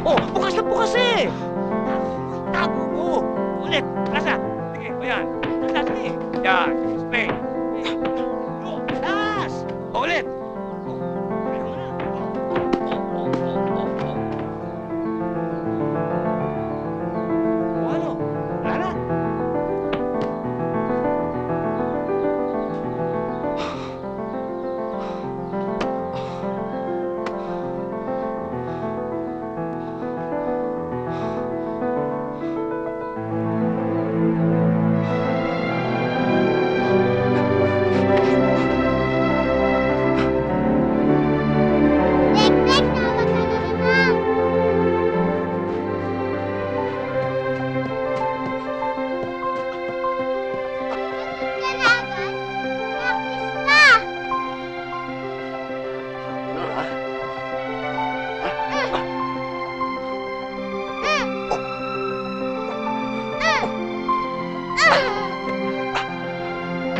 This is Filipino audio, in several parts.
Oh, bukas na bukas eh! Tabo mo! Ulit, nasa? Sige, ayan. Nasa, sige. Yan, explain.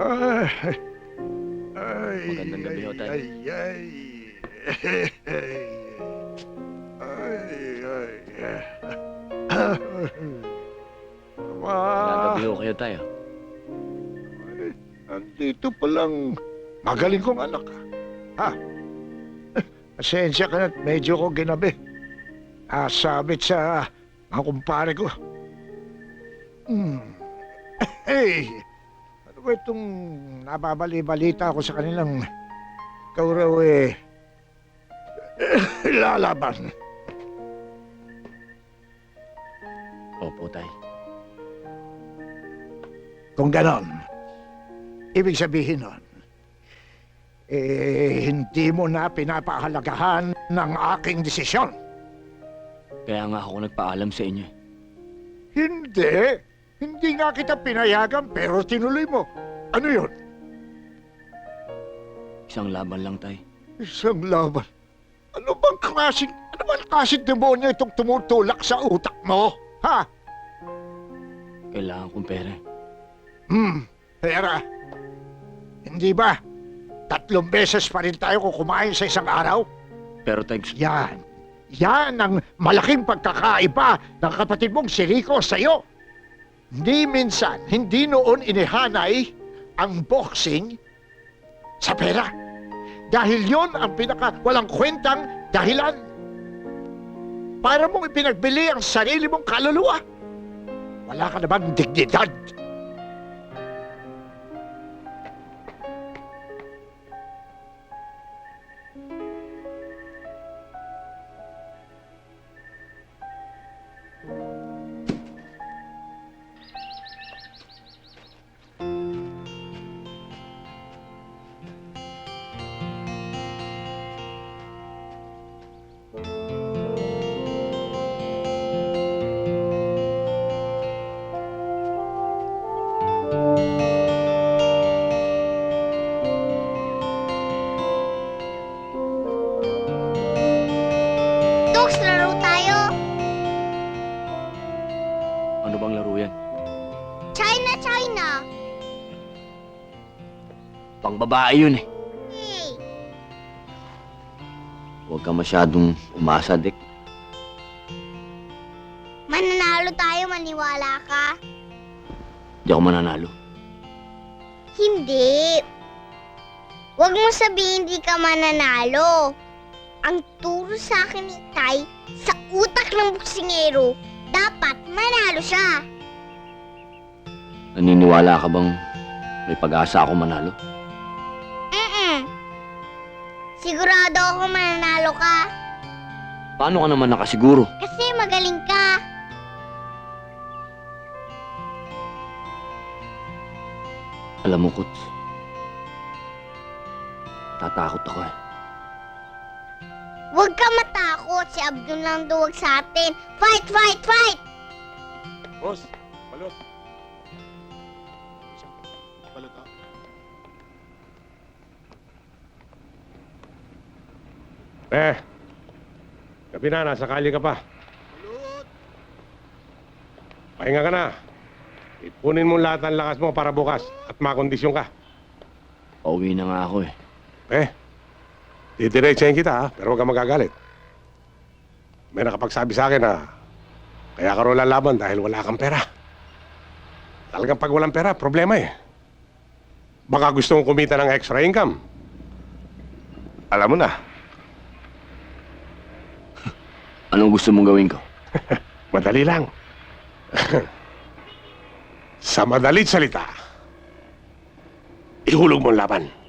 Ay, ay, Magandang gabi ho, Tay. Ay, ay, ay, ay, ay, ay. Ma, Nagabi ho kayo palang magaling kong anak. Ha? Pasensya ka na't medyo ko ginabi. Asabit sa mga kumpare ko. Hmm. Hey! Ba itong nababali-balita ko sa kanilang ikaw raw eh lalaban. Opo, tay. Kung ganon, ibig sabihin nun, eh, hindi mo na pinapahalagahan ng aking desisyon. Kaya nga ako nagpaalam sa inyo. eh. Hindi. Hindi nga kita pinayagan pero tinuloy mo. Ano yun? Isang laban lang, tay. Isang laban. Ano bang klaseng, ano bang klaseng demonyo itong tumutulak sa utak mo? Ha? Kailangan kong pera. Hmm, pera. Hindi ba? Tatlong beses pa rin tayo kung kumain sa isang araw? Pero gusto- Yan. Yan ang malaking pagkakaiba ng kapatid mong si Rico sa'yo. Hindi minsan, hindi noon inihanay ang boxing sa pera. Dahil yon ang pinaka walang kwentang dahilan. Para mong ipinagbili ang sarili mong kaluluwa. Wala ka naman dignidad. Pang babae yun eh. Huwag ka masyadong umasa, Dick. Mananalo tayo, maniwala ka. Hindi ako mananalo. Hindi. Huwag mo sabihin hindi ka mananalo. Ang turo sa akin ni Tay, sa utak ng buksingero, dapat manalo siya. Naniniwala ka bang may pag-asa ako manalo? Sigurado ako mananalo ka. Paano ka naman nakasiguro? Kasi magaling ka. Alam mo, Kuts. Tatakot ako eh. Huwag ka matakot. Si Abdul lang duwag sa atin. Fight, fight, fight! Boss, balot. Balot ah. Eh, gabi na, nasa kalye ka pa. Pahinga ka na. Ipunin mo lahat ng lakas mo para bukas at makondisyon ka. Pauwi na nga ako eh. Eh, didiretsahin kita ha, pero huwag ka magagalit. May nakapagsabi sa akin na kaya ka raw lalaban dahil wala kang pera. Talagang pag walang pera, problema eh. Baka gusto mong kumita ng extra income. Alam mo na. Anong gusto mong gawin ko? Madali lang. Sa madalit salita, ihulog mo laban.